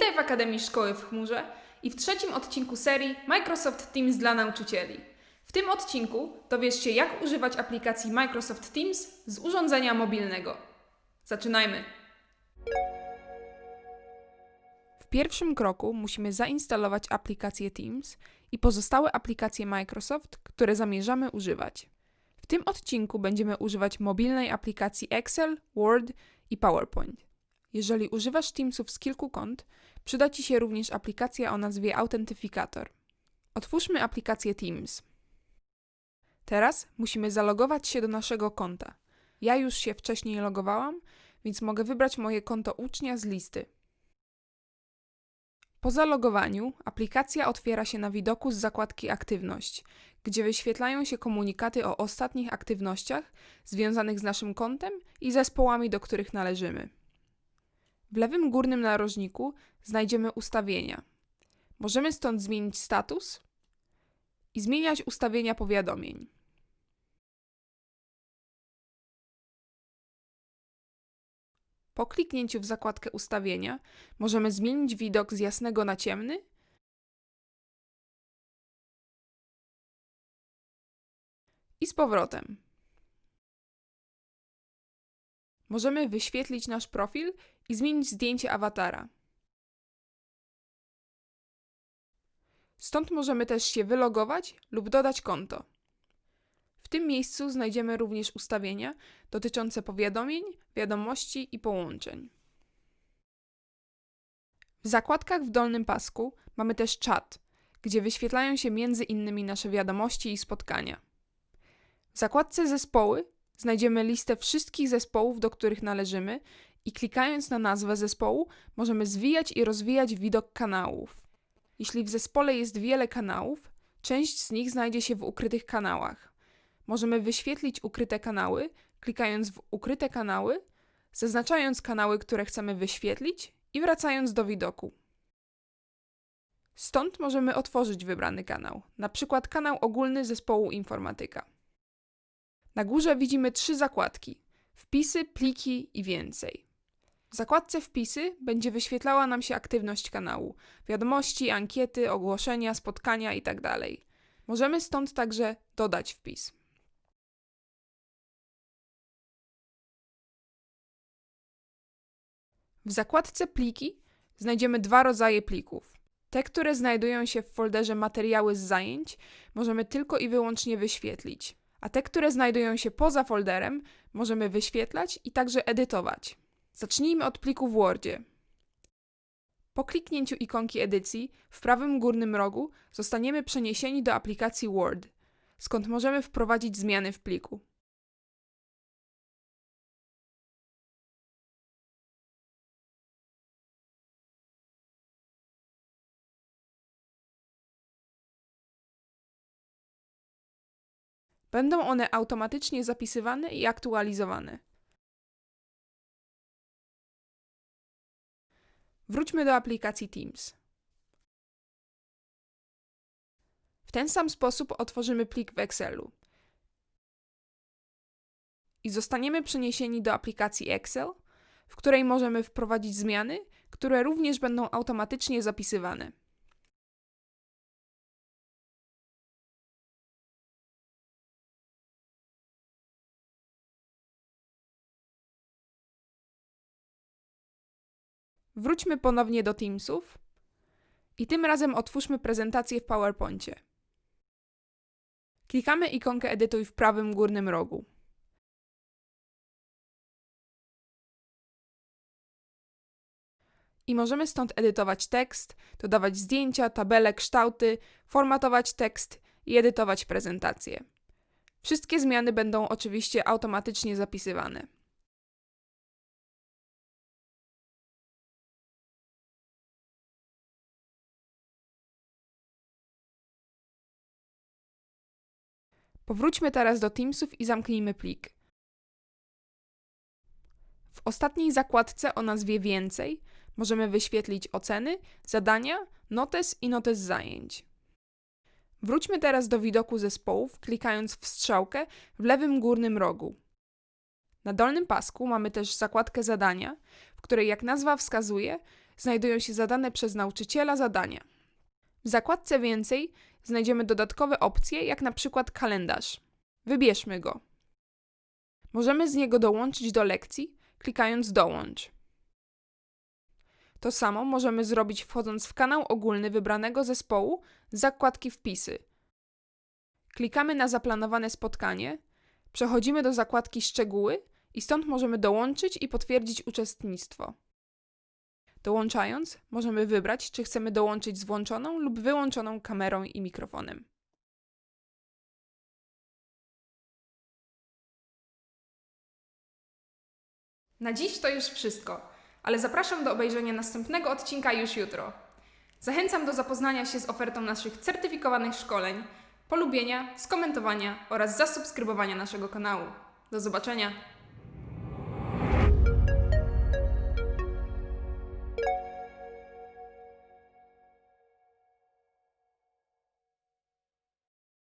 Witaj w Akademii Szkoły w Chmurze i w trzecim odcinku serii Microsoft Teams dla nauczycieli. W tym odcinku dowiesz się, jak używać aplikacji Microsoft Teams z urządzenia mobilnego. Zaczynajmy! W pierwszym kroku musimy zainstalować aplikację Teams i pozostałe aplikacje Microsoft, które zamierzamy używać. W tym odcinku będziemy używać mobilnej aplikacji Excel, Word i PowerPoint. Jeżeli używasz Teamsów z kilku kont, przyda Ci się również aplikacja o nazwie Autentyfikator. Otwórzmy aplikację Teams. Teraz musimy zalogować się do naszego konta. Ja już się wcześniej logowałam, więc mogę wybrać moje konto ucznia z listy. Po zalogowaniu aplikacja otwiera się na widoku z zakładki Aktywność, gdzie wyświetlają się komunikaty o ostatnich aktywnościach związanych z naszym kontem i zespołami, do których należymy. W lewym górnym narożniku znajdziemy ustawienia. Możemy stąd zmienić status i zmieniać ustawienia powiadomień. Po kliknięciu w zakładkę ustawienia możemy zmienić widok z jasnego na ciemny i z powrotem. Możemy wyświetlić nasz profil i zmienić zdjęcie awatara. Stąd możemy też się wylogować lub dodać konto. W tym miejscu znajdziemy również ustawienia dotyczące powiadomień, wiadomości i połączeń. W zakładkach w dolnym pasku mamy też czat, gdzie wyświetlają się między innymi nasze wiadomości i spotkania. W zakładce zespoły znajdziemy listę wszystkich zespołów, do których należymy i klikając na nazwę zespołu możemy zwijać i rozwijać widok kanałów. Jeśli w zespole jest wiele kanałów, część z nich znajdzie się w ukrytych kanałach. Możemy wyświetlić ukryte kanały, klikając w ukryte kanały, zaznaczając kanały, które chcemy wyświetlić i wracając do widoku. Stąd możemy otworzyć wybrany kanał, na przykład kanał ogólny zespołu informatyka. Na górze widzimy trzy zakładki: wpisy, pliki i więcej. W zakładce wpisy będzie wyświetlała nam się aktywność kanału, wiadomości, ankiety, ogłoszenia, spotkania itd. Możemy stąd także dodać wpis. W zakładce pliki znajdziemy dwa rodzaje plików. Te, które znajdują się w folderze materiały z zajęć, możemy tylko i wyłącznie wyświetlić, a te, które znajdują się poza folderem, możemy wyświetlać i także edytować. Zacznijmy od pliku w Wordzie. Po kliknięciu ikonki edycji w prawym górnym rogu zostaniemy przeniesieni do aplikacji Word, skąd możemy wprowadzić zmiany w pliku. Będą one automatycznie zapisywane i aktualizowane. Wróćmy do aplikacji Teams. W ten sam sposób otworzymy plik w Excelu. I zostaniemy przeniesieni do aplikacji Excel, w której możemy wprowadzić zmiany, które również będą automatycznie zapisywane. Wróćmy ponownie do Teamsów i tym razem otwórzmy prezentację w PowerPoincie. Klikamy ikonkę Edytuj w prawym górnym rogu. I możemy stąd edytować tekst, dodawać zdjęcia, tabele, kształty, formatować tekst i edytować prezentację. Wszystkie zmiany będą oczywiście automatycznie zapisywane. Powróćmy teraz do Teamsów i zamknijmy plik. W ostatniej zakładce o nazwie Więcej możemy wyświetlić oceny, zadania, notes i notes zajęć. Wróćmy teraz do widoku zespołów, klikając w strzałkę w lewym górnym rogu. Na dolnym pasku mamy też zakładkę zadania, w której jak nazwa wskazuje, znajdują się zadane przez nauczyciela zadania. W zakładce Więcej znajdziemy dodatkowe opcje, jak na przykład kalendarz. Wybierzmy go. Możemy z niego dołączyć do lekcji, klikając Dołącz. To samo możemy zrobić wchodząc w kanał ogólny wybranego zespołu z zakładki Wpisy. Klikamy na zaplanowane spotkanie, przechodzimy do zakładki Szczegóły i stąd możemy dołączyć i potwierdzić uczestnictwo. Dołączając, możemy wybrać, czy chcemy dołączyć z włączoną lub wyłączoną kamerą i mikrofonem. Na dziś to już wszystko, ale zapraszam do obejrzenia następnego odcinka już jutro. Zachęcam do zapoznania się z ofertą naszych certyfikowanych szkoleń, polubienia, skomentowania oraz zasubskrybowania naszego kanału. Do zobaczenia!